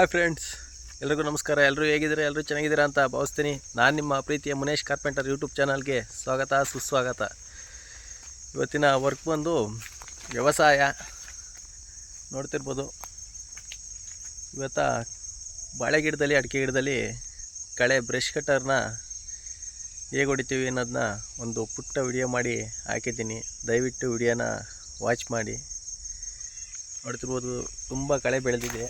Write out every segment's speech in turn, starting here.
Hi friends, ಎಲ್ರಿಗೂ ನಮಸ್ಕಾರ. ಎಲ್ಲರೂ ಹೇಗಿದ್ದೀರಾ? ಎಲ್ಲರೂ ಚೆನ್ನಾಗಿದ್ದೀರಾ ಅಂತ ಭಾವಿಸ್ತೀನಿ. ನಾನು ನಿಮ್ಮ ಪ್ರೀತಿಯ ಮುನೇಶ್ ಕಾರ್ಪೆಂಟರ್ ಯೂಟ್ಯೂಬ್ ಚಾನಲ್ಗೆ ಸ್ವಾಗತ, ಸುಸ್ವಾಗತ. ಇವತ್ತಿನ ವರ್ಕ್ ಬಂದು ವ್ಯವಸಾಯ ನೋಡ್ತಿರ್ಬೋದು. ಇವತ್ತ ಬಾಳೆ ಗಿಡದಲ್ಲಿ ಅಡಿಕೆ ಗಿಡದಲ್ಲಿ ಕಳೆ ಬ್ರಷ್ ಕಟರ್ನ ಹೇಗೆ ಹೊಡಿತೀವಿ ಅನ್ನೋದನ್ನ ಒಂದು ಪುಟ್ಟ ವಿಡಿಯೋ ಮಾಡಿ ಹಾಕಿದ್ದೀನಿ. ದಯವಿಟ್ಟು ವಿಡಿಯೋನ ವಾಚ್ ಮಾಡಿ. ನೋಡ್ತಿರ್ಬೋದು, ತುಂಬ ಕಳೆ ಬೆಳೆದಿದೆ.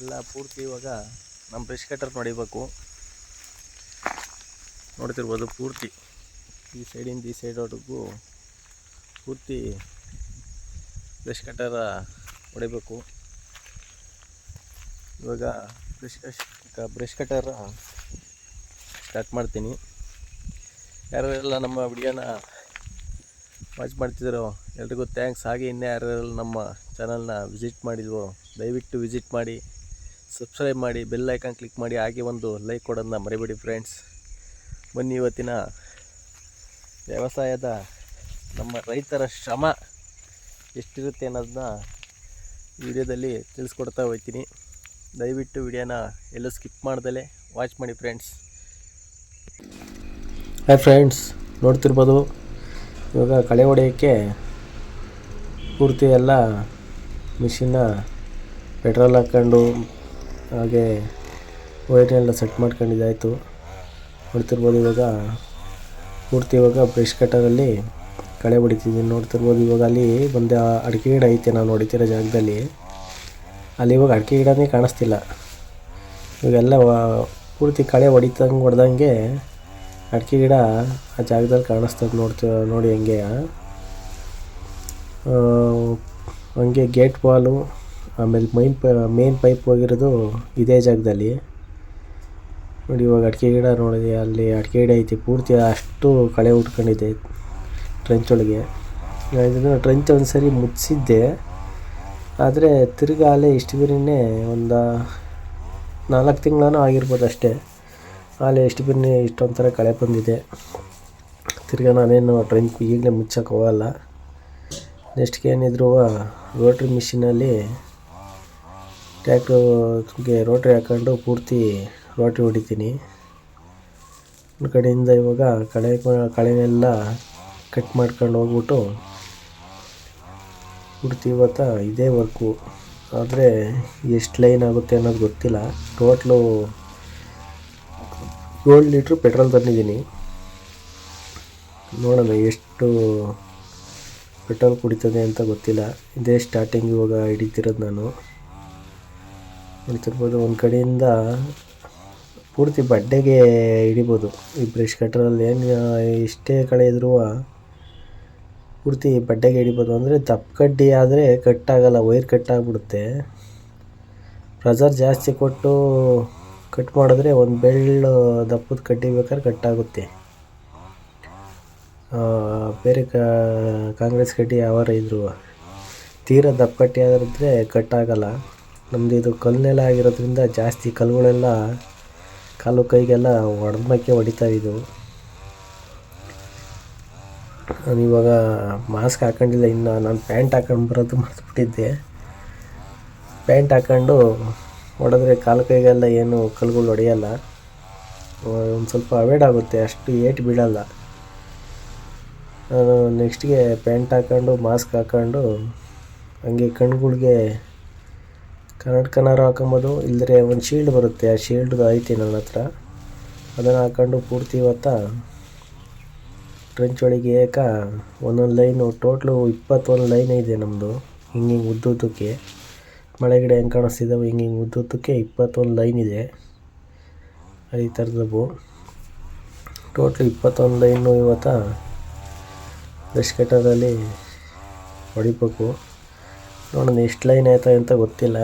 ಎಲ್ಲ ಪೂರ್ತಿ ಇವಾಗ ನಮ್ಮ ಬ್ರಷ್ ಕಟ್ಟರ್ ನೋಡಿಬೇಕು ನೋಡ್ತಿರ್ಬೋದು ಪೂರ್ತಿ. ಈ ಸೈಡಿಂದ ಈ ಸೈಡ್ವರೆಗೂ ಪೂರ್ತಿ ಬ್ರಷ್ ಕಟ್ಟರ ಹೊಡಿಬೇಕು. ಇವಾಗ ಬ್ರಷ್ ಬ್ರಷ್ ಕಟ್ಟರ ಸ್ಟಾರ್ಟ್ ಮಾಡ್ತೀನಿ. ಯಾರ್ಯಾರೆಲ್ಲ ನಮ್ಮ ವಿಡಿಯೋನ ವಾಚ್ ಮಾಡ್ತಿದ್ರೋ ಎಲ್ರಿಗೂ ಥ್ಯಾಂಕ್ಸ್ ಹಾಗೆ ಇನ್ನೇ ಯಾರ್ಯಾರೆಲ್ಲ ನಮ್ಮ ಚಾನಲ್ನ ವಿಸಿಟ್ ಮಾಡಿದ್ವೋ ದಯವಿಟ್ಟು ವಿಸಿಟ್ ಮಾಡಿ. ಸಬ್ಸ್ಕ್ರೈಬ್ ಮಾಡಿ, ಬೆಲ್ ಐಕಾನ್ ಕ್ಲಿಕ್ ಮಾಡಿ, ಹಾಗೆ ಒಂದು ಲೈಕ್ ಕೊಡೋದನ್ನ ಮರಿಬೇಡಿ ಫ್ರೆಂಡ್ಸ್. ಬನ್ನಿ ಇವತ್ತಿನ ವ್ಯವಸಾಯದ ನಮ್ಮ ರೈತರ ಶ್ರಮ ಎಷ್ಟಿರುತ್ತೆ ಅನ್ನೋದನ್ನ ವಿಡಿಯೋದಲ್ಲಿ ತಿಳಿಸ್ಕೊಡ್ತಾ ಹೋಗ್ತೀನಿ. ದಯವಿಟ್ಟು ವಿಡಿಯೋನ ಎಲ್ಲೂ ಸ್ಕಿಪ್ ಮಾಡ್ದಲೆ, ವಾಚ್ ಮಾಡಿ ಫ್ರೆಂಡ್ಸ್. ಹಾಯ್ ಫ್ರೆಂಡ್ಸ್, ನೋಡ್ತಿರ್ಬೋದು ಇವಾಗ ಕಳೆ ಹೊಡೆಯೋಕ್ಕೆ ಪೂರ್ತಿ ಎಲ್ಲ ಮಿಷಿನ್ನ ಪೆಟ್ರೋಲ್ ಹಾಕ್ಕೊಂಡು ಹಾಗೆ ವೈರ್ನೆಲ್ಲ ಸೆಟ್ ಮಾಡ್ಕೊಂಡಿದ್ದಾಯಿತು. ನೋಡ್ತಿರ್ಬೋದು ಇವಾಗ. ಪೂರ್ತಿ ಇವಾಗ ಬ್ರಷ್ ಕಟ್ಟರಲ್ಲಿ ಕಳೆ ಹೊಡಿತಿದ್ದೀನಿ ನೋಡ್ತಿರ್ಬೋದು ಇವಾಗ ಅಲ್ಲಿ ಒಂದು ಅಡಿಕೆ ಗಿಡ ಐತೆ ನಾವು ಹೊಡಿತಿರೋ ಜಾಗದಲ್ಲಿ. ಅಲ್ಲಿ ಇವಾಗ ಅಡಿಕೆ ಗಿಡನೇ ಕಾಣಿಸ್ತಿಲ್ಲ. ಇವಾಗೆಲ್ಲ ಪೂರ್ತಿ ಕಳೆ ಹೊಡಿತಂಗೆ ಹೊಡೆದಂಗೆ ಅಡಿಕೆ ಗಿಡ ಆ ಜಾಗದಲ್ಲಿ ಕಾಣಿಸ್ತದೆ ನೋಡ್ತಿ ನೋಡಿ ಹಂಗೆ. ಹಂಗೆ ಗೇಟ್ ವಾಲು ಆಮೇಲೆ ಮೈನ್ ಪ ಮೇನ್ ಪೈಪ್ ಹೋಗಿರೋದು ಇದೇ ಜಾಗದಲ್ಲಿ. ನೋಡಿ, ಇವಾಗ ಅಡಿಕೆ ಗಿಡ ನೋಡಿದೆ, ಅಲ್ಲಿ ಅಡಿಕೆ ಗಿಡ ಐತಿ, ಪೂರ್ತಿ ಅಷ್ಟು ಕಳೆ ಉಟ್ಕೊಂಡಿದೆ ಟ್ರೆಂಚ್ ಒಳಗೆ. ಇದನ್ನು ಟ್ರೆಂಚ್ ಒಂದು ಸರಿ ಮುಚ್ಚಿದ್ದೆ. ಆದರೆ ತಿರ್ಗಿ ಅಲ್ಲೇ ಇಷ್ಟು ಬಿರಿನೇ ಒಂದು ನಾಲ್ಕು ತಿಂಗಳೂ ಆಗಿರ್ಬೋದು ಅಷ್ಟೇ. ಅಲ್ಲಿ ಎಷ್ಟು ಇಷ್ಟೊಂದು ಥರ ಕಳೆ ಬಂದಿದೆ. ತಿರ್ಗಿ ನಾನೇನು ಟ್ರೆಂಚ್ ಈಗಲೇ ಮುಚ್ಚಕ್ಕೆ ಹೋಗಲ್ಲ. ನೆಕ್ಸ್ಟ್ಗೆ ಏನಿದ್ರು ರೋಟ್ರಿ ಮಿಷಿನಲ್ಲಿ ಟ್ಯಾಕ್ಟ್ರಿಗೆ ರೋಟ್ರಿ ಹಾಕ್ಕೊಂಡು ಪೂರ್ತಿ ರೋಟ್ರಿ ಹೊಡಿತೀನಿ. ಒಂದು ಕಡೆಯಿಂದ ಇವಾಗ ಕಳೆ, ಕಳೆನೆಲ್ಲ ಕಟ್ ಮಾಡ್ಕೊಂಡು ಹೋಗ್ಬಿಟ್ಟು ಪೂರ್ತಿ ಇವತ್ತು ಇದೇ ವರ್ಕು ಆದರೆ ಎಷ್ಟು ಲೈನ್ ಆಗುತ್ತೆ ಅನ್ನೋದು ಗೊತ್ತಿಲ್ಲ. ಟೋಟ್ಲು ಏಳು ಲೀಟ್ರ್ ಪೆಟ್ರೋಲ್ ತಂದಿದ್ದೀನಿ. ನೋಡೋಣ ಎಷ್ಟು ಪೆಟ್ರೋಲ್ ಕುಡಿತದೆ ಅಂತ ಗೊತ್ತಿಲ್ಲ. ಇದೇ ಸ್ಟಾರ್ಟಿಂಗ್ ಇವಾಗ ಹಿಡಿತಿರೋದು ನಾನು. ನೋಡ್ತಿರ್ಬೋದು ಒಂದು ಕಡೆಯಿಂದ ಪೂರ್ತಿ ಬಡ್ಡೆಗೆ ಹಿಡಿಬೋದು. ಈ ಬ್ರಷ್ ಕಟ್ಟರಲ್ಲಿ ಏನು ಇಷ್ಟೇ ಕಡೆ ಇದ್ರೂ ಪೂರ್ತಿ ಬಡ್ಡೆಗೆ ಹಿಡಿಬೋದು. ಅಂದರೆ ದಪ್ಪ ಕಡ್ಡಿ ಆದರೆ ಕಟ್ಟಾಗಲ್ಲ ವೈರ್ ಕಟ್ಟಾಗ್ಬಿಡುತ್ತೆ. ಪ್ರೆಸರ್ ಜಾಸ್ತಿ ಕೊಟ್ಟು ಕಟ್ ಮಾಡಿದ್ರೆ ಒಂದು ಬೆಳ್ಳು ದಪ್ಪದ ಕಡ್ಡಿ ಬೇಕಾದ್ರೆ ಕಟ್ಟಾಗುತ್ತೆ. ಆ, ಬೇರೆ ಕಾಂಗ್ರೆಸ್ ಕಡ್ಡಿ ಯಾವ ಇದ್ರು ತೀರಾ ದಪ್ಪ ಕಟ್ಟಿ ಆಗಿದ್ರೆ ಕಟ್ಟಾಗಲ್ಲ. ನಮ್ಮದು ಇದು ಕಲ್ನೆಲ್ಲ ಆಗಿರೋದ್ರಿಂದ ಜಾಸ್ತಿ ಕಲ್ಲುಗಳೆಲ್ಲ ಕಾಲು ಕೈಗೆಲ್ಲ ಒಡಮಕ್ಕೆ ಹೊಡಿತಾ ಇದ್ದವು ನಾನು ಇವಾಗ ಮಾಸ್ಕ್ ಹಾಕೊಂಡಿಲ್ಲ, ಇನ್ನು ನಾನು ಪ್ಯಾಂಟ್ ಹಾಕೊಂಡು ಬರೋದು ಮರ್ತ್ಬಿಟ್ಟಿದ್ದೆ. ಪ್ಯಾಂಟ್ ಹಾಕೊಂಡು ಹೊಡೆದ್ರೆ ಕಾಲು ಕೈಗೆಲ್ಲ ಏನು ಕಲ್ಲುಗಳು ಹೊಡೆಯಲ್ಲ. ಒಂದು ಸ್ವಲ್ಪ ಅವಾಯ್ಡ್ ಆಗುತ್ತೆ, ಅಷ್ಟು ಏಟ್ ಬೀಳಲ್ಲ ನಾನು ನೆಕ್ಸ್ಟ್ಗೆ ಪ್ಯಾಂಟ್ ಹಾಕೊಂಡು ಮಾಸ್ಕ್ ಹಾಕೊಂಡು ಹಂಗೆ ಕಣ್ಗಳಿಗೆ ಕನ್ನಡಕನಾರು ಹಾಕೊಂಬೋದು ಇಲ್ಲದ್ರೆ ಒಂದು ಶೀಲ್ಡ್ ಬರುತ್ತೆ, ಆ ಶೀಲ್ಡ್ದು ಐತಿ ನನ್ನ ಹತ್ರ. ಅದನ್ನು ಹಾಕೊಂಡು ಪೂರ್ತಿ ಇವತ್ತ ಟ್ರೆಂಚ್ ಒಳಗೆ ಏಕ ಒಂದೊಂದು ಲೈನು ಟೋಟ್ಲು ಇಪ್ಪತ್ತೊಂದು ಲೈನ್ ಇದೆ ನಮ್ಮದು ಹಿಂಗೆ ಹಿಂಗೆ ಉದ್ದುದ್ದಕ್ಕೆ. ಮಳೆ ಗಿಡ ಹೆಂಗೆ ಕಾಣಿಸ್ತಿದ್ದಾವೆ ಹಿಂಗೆ ಹಿಂಗೆ ಉದ್ದುದ್ದಕ್ಕೆ ಇಪ್ಪತ್ತೊಂದು ಲೈನ್ ಇದೆ. ಈ ಥರದವು ಟೋಟ್ಲ್ ಇಪ್ಪತ್ತೊಂದು ಲೈನು ಇವತ್ತ ಬ್ರಷ್ ಹೊಡಿಬೇಕು. ನೋಡೋಣ, ಎಷ್ಟು ಲೈನ್ ಆಯ್ತಾ ಅಂತ ಗೊತ್ತಿಲ್ಲ.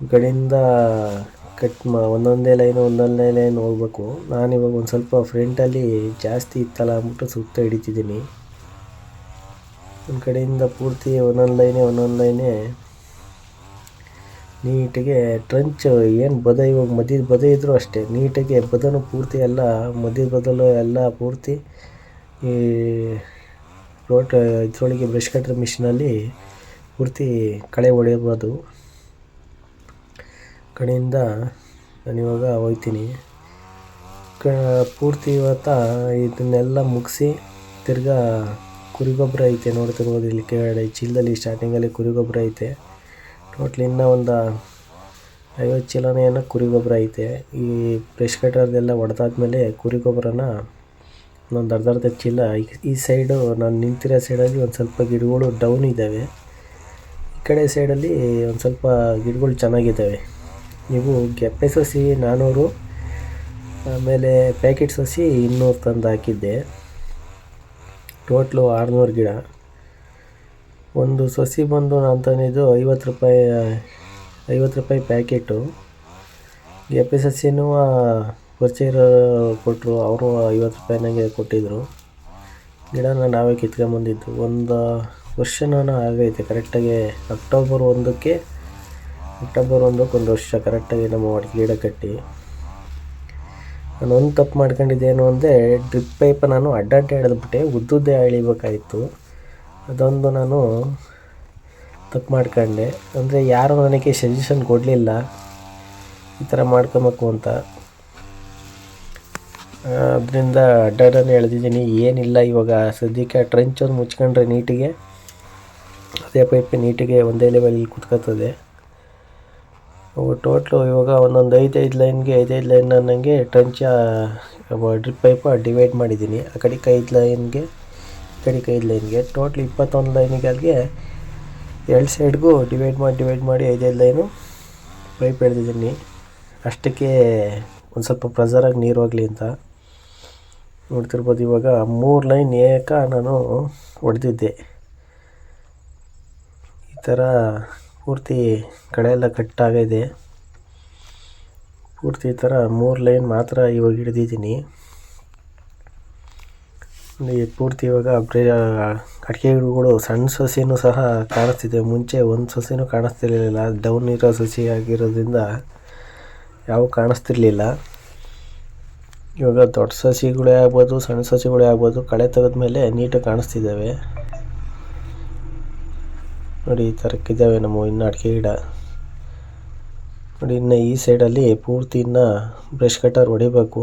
ಕಡೆಯಿಂದ ಕಟ್ ಮಾ, ಒಂದೊಂದೇ ಲೈನು ಒಂದೊಂದೇ ಲೈನ್ ಹೋಗ್ಬೇಕು. ನಾನಿವಾಗ ಒಂದು ಸ್ವಲ್ಪ ಫ್ರಂಟಲ್ಲಿ ಜಾಸ್ತಿ ಇತ್ತಲ್ಲ ಅಂದ್ಬಿಟ್ಟು ಸುತ್ತ ಹಿಡಿತಿದ್ದೀನಿ. ಒಂದು ಕಡೆಯಿಂದ ಪೂರ್ತಿ ಒಂದೊಂದು ಲೈನೇ ಒಂದೊಂದು ಲೈನೇ ನೀಟಾಗೆ ಟ್ರಂಚ್ ಏನು ಬದ ಇವಾಗ ಮಧ್ಯದ ಬದ ಇದ್ದರೂ ಅಷ್ಟೇ. ನೀಟಾಗೆ ಬದನು ಪೂರ್ತಿ ಎಲ್ಲ ಮಧ್ಯದ ಬದಲು ಎಲ್ಲ ಪೂರ್ತಿ ಈ ರೋಟ್ ಇದ್ರೊಳಗೆ ಬ್ರಷ್ ಕಟ್ರ್ ಮಿಷಿನಲ್ಲಿ ಪೂರ್ತಿ ಕಳೆ ಹೊಡೆಯಬೋದು. ಕಡೆಯಿಂದ ನಾನಿವಾಗ ಹೋಗ್ತೀನಿ. ಕ, ಪೂರ್ತಿ ಇವತ್ತ ಇದನ್ನೆಲ್ಲ ಮುಗಿಸಿ ತಿರ್ಗಾ ಕುರಿ ಗೊಬ್ಬರ ಐತೆ ನೋಡ್ತಿರ್ಬೋದು ಇಲ್ಲಿ ಕೆಳಗಡೆ ಚೀಲದಲ್ಲಿ ಸ್ಟಾರ್ಟಿಂಗಲ್ಲಿ ಕುರಿ ಗೊಬ್ಬರ ಐತೆ. ಟೋಟ್ಲ್ ಇನ್ನೂ ಒಂದು ಐವತ್ತು ಚೀಲನೇ ಏನೋ ಕುರಿ ಗೊಬ್ಬರ ಐತೆ. ಈ ಬ್ರಷ್ ಕಟ್ಟರ್ದೆಲ್ಲ ಹೊಡೆದಾದ್ಮೇಲೆ ಕುರಿ ಗೊಬ್ಬರನ ಒಂದು ಅರ್ಧ ಅರ್ಧ ಚೀಲ ಈ ಸೈಡು ನಾನು ನಿಂತಿರೋ ಸೈಡಲ್ಲಿ ಒಂದು ಸ್ವಲ್ಪ ಗಿಡಗಳು ಡೌನ್ ಇದ್ದಾವೆ ಈ ಕಡೆ ಸೈಡಲ್ಲಿ ಒಂದು ಸ್ವಲ್ಪ ಗಿಡಗಳು ಚೆನ್ನಾಗಿದ್ದಾವೆ ನೀವು ಗೆಪ್ಪೆ ಸಸಿ ನಾನ್ನೂರು ಆಮೇಲೆ ಪ್ಯಾಕೆಟ್ ಸಸಿ ಇನ್ನೂರು ತಂದು ಹಾಕಿದ್ದೆ. ಟೋಟ್ಲು ಆರುನೂರು ಗಿಡ. ಒಂದು ಸಸಿ ಬಂದು ನಾನು ತಂದಿದ್ದು ಐವತ್ತು ರೂಪಾಯಿ ಐವತ್ತು ರೂಪಾಯಿ ಪ್ಯಾಕೆಟು. ಗೆಪ್ಪೆ ಸಸಿನೂ ಪರಿಚಯ ಕೊಟ್ಟರು ಅವರು ಐವತ್ತು ರೂಪಾಯಿನಾಗೆ ಕೊಟ್ಟಿದ್ದರು ಗಿಡನ ನಾವೇ ಕಿತ್ಕೊಂಬಂದಿದ್ದು. ಒಂದು ವರ್ಷನೂ ಆಗೈತೆ, ಕರೆಕ್ಟಾಗಿ ಅಕ್ಟೋಬರ್ ಒಂದಕ್ಕೆ ಅಕ್ಟೋಬರ್ ಒಂದಕ್ಕೆ ಒಂದು ವರ್ಷ ಕರೆಕ್ಟಾಗಿ ನಮ್ಮ ಒಟ್ಟಿಗೆ ಗಿಡ ಕಟ್ಟಿ. ಒಂದು ತಪ್ಪು ಮಾಡ್ಕೊಂಡಿದ್ದೇನು ಅಂದರೆ ಡ್ರಿಪ್ ಪೈಪ್ ನಾನು ಅಡ್ಡಡ್ಡ ಎಳೆದ್ಬಿಟ್ಟೆ ಉದ್ದುದ್ದೇ ಎಳಿಬೇಕಾಯಿತು. ಅದೊಂದು ನಾನು ತಪ್ಪು ಮಾಡ್ಕೊಂಡೆ. ಅಂದರೆ ಯಾರು ನನಗೆ ಸಜೆಷನ್ ಕೊಡಲಿಲ್ಲ. ಈ ಥರ ಮಾಡ್ಕೊಬೇಕು ಅಂತ. ಅದರಿಂದ ಅಡ್ಡಾಡನ್ನು ಎಳೆದಿದ್ದೀನಿ. ಏನಿಲ್ಲ ಇವಾಗ. ಸದ್ಯಕ್ಕೆ ಟ್ರೆಂಚ್ ಒಂದು ಮುಚ್ಕೊಂಡ್ರೆ ನೀಟಿಗೆ, ಅದೇ ಪೈಪ್ ನೀಟಿಗೆ ಒಂದೇ ಲೆವೆಲಲ್ಲಿ ಕುತ್ಕೋತದೆ. ಅವು ಟೋಟ್ಲು ಇವಾಗ ಒಂದೊಂದು ಐದೈದು ಲೈನ್ಗೆ ಐದೈದು ಲೈನ್ ಅನ್ನಂಗೆ ಟ್ರಂಚ ಡ್ರಿಪ್ ಪೈಪ ಡಿವೈಡ್ ಮಾಡಿದ್ದೀನಿ. ಆ ಕಡೆಗೆ ಐದು ಲೈನ್ಗೆ, ಈ ಕಡೆಗೆ ಐದು ಲೈನ್ಗೆ. ಟೋಟ್ಲ್ ಇಪ್ಪತ್ತೊಂದು ಲೈನಿಗೆ ಎರಡು ಸೈಡ್ಗೂ ಡಿವೈಡ್ ಮಾಡಿ ಡಿವೈಡ್ ಮಾಡಿ ಐದೈದು ಲೈನು ಪೈಪ್ ಎಳೆದಿದ್ದೀನಿ. ಅಷ್ಟಕ್ಕೆ ಒಂದು ಸ್ವಲ್ಪ ಪ್ರೆಸರಾಗಿ ನೀರು ಹೋಗಲಿ ಅಂತ. ನೋಡ್ತಿರ್ಬೋದು ಇವಾಗ ಮೂರು ಲೈನ್ ಏಕ ನಾನು ಹೊಡೆದಿದ್ದೆ ಈ ಥರ ಪೂರ್ತಿ ಕಳೆ ಎಲ್ಲ ಕಟ್ಟಾಗಿದೆ ಪೂರ್ತಿ ಈ ಥರ ಮೂರು ಲೈನ್ ಮಾತ್ರ ಇವಾಗ ಹಿಡ್ದಿದ್ದೀನಿ. ಪೂರ್ತಿ ಇವಾಗ ಬ್ರೇ ಅಡಿಕೆ ಗಿಡಗಳು ಸಣ್ಣ ಸಸಿನೂ ಸಹ ಕಾಣಿಸ್ತಿದೆ. ಮುಂಚೆ ಒಂದು ಸಸಿನೂ ಕಾಣಿಸ್ತಿರ್ಲಿಲ್ಲ. ಡೌನ್ ಇರೋ ಸಸಿ ಆಗಿರೋದ್ರಿಂದ ಯಾವ ಕಾಣಿಸ್ತಿರ್ಲಿಲ್ಲ. ಇವಾಗ ದೊಡ್ಡ ಸಸಿಗಳೇ ಆಗ್ಬೋದು, ಸಣ್ಣ ಸಸಿಗಳೇ ಆಗ್ಬೋದು, ಕಳೆ ತೆಗೆದ ಮೇಲೆ ನೀಟಾಗಿ ಕಾಣಿಸ್ತಿದ್ದಾವೆ. ನೋಡಿ, ಈ ಥರಕ್ಕಿದ್ದಾವೆ ನಮ್ಮ ಇನ್ನು ಅಡಿಕೆ ಗಿಡ ನೋಡಿ, ಇನ್ನು ಈ ಸೈಡಲ್ಲಿ ಪೂರ್ತಿ ಇನ್ನು ಬ್ರಷ್ ಕಟ್ಟರ್ ಹೊಡಿಬೇಕು.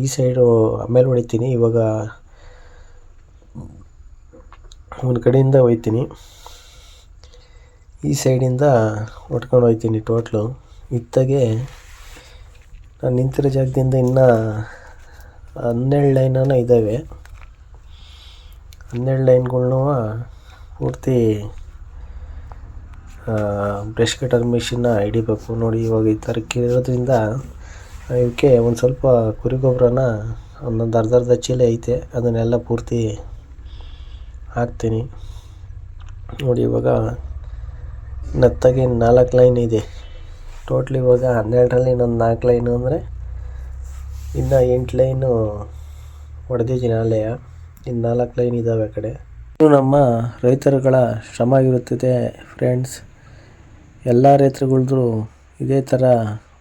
ಈ ಸೈಡು ಆಮೇಲೆ ಹೊಡಿತೀನಿ, ಇವಾಗ ಒಂದು ಕಡೆಯಿಂದ ಹೋಗ್ತೀನಿ ಈ ಸೈಡಿಂದ ಹೊಡ್ಕೊಂಡು ಹೋಗ್ತೀನಿ ಟೋಟ್ಲು. ಇತ್ತಗೆ ನಾನು ನಿಂತಿರೋ ಜಾಗದಿಂದ ಇನ್ನು ಹನ್ನೆರಡು ಲೈನನ ಇದ್ದಾವೆ ಹನ್ನೆರಡು ಲೈನ್ಗಳ್ನೂ ಪೂರ್ತಿ ಬ್ರಷ್ ಕಟರ್ ಮಿಷಿನ್ನ ಹಿಡಿಬೇಕು ನೋಡಿ ಇವಾಗ ಈ ಥರ ಕೇಳೋದ್ರಿಂದ ಇವಕ್ಕೆ ಒಂದು ಸ್ವಲ್ಪ ಕುರಿ ಗೊಬ್ಬರನ ಒಂದೊಂದು ಅರ್ಧ ಅರ್ಧ ಚೀಲ ಐತೆ, ಅದನ್ನೆಲ್ಲ ಪೂರ್ತಿ ಹಾಕ್ತೀನಿ. ನೋಡಿ ಇವಾಗ ನತ್ತಾಗಿ ನಾಲ್ಕು ಲೈನ್ ಇದೆ. ಟೋಟ್ಲ್ ಇವಾಗ ಹನ್ನೆರಡರಲ್ಲಿ ಇನ್ನೊಂದು ನಾಲ್ಕು ಲೈನು ಅಂದರೆ ಇನ್ನು ಎಂಟು ಲೈನು ಹೊಡೆದಿದ್ದೀನಿ ಆಲಯ ಇನ್ನು ನಾಲ್ಕು ಲೈನ್ ಇದ್ದಾವೆ ಆ ಕಡೆ. ಇದು ನಮ್ಮ ರೈತರುಗಳ ಶ್ರಮ ಇರುತ್ತದೆ ಫ್ರೆಂಡ್ಸ್ ಎಲ್ಲ ರೈತರುಗಳ್ದು ಇದೇ ಥರ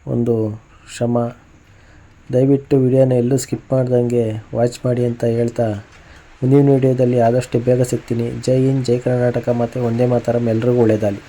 ಒಂದು ಶ್ರಮ. ದಯವಿಟ್ಟು ವಿಡಿಯೋನ ಎಲ್ಲೂ ಸ್ಕಿಪ್ ಮಾಡ್ದಂಗೆ ವಾಚ್ ಮಾಡಿ ಅಂತ ಹೇಳ್ತಾ ಮುಂದಿನ ವಿಡಿಯೋದಲ್ಲಿ ಆದಷ್ಟು ಬೇಗ ಸಿಗ್ತೀನಿ. ಜೈ ಹಿಂದ್, ಜೈ ಕರ್ನಾಟಕ. ಮತ್ತು ಒಂದೇ ಮಾತರಂ. ಎಲ್ರಿಗೂ ಒಳ್ಳೆಯದಾಗಲಿ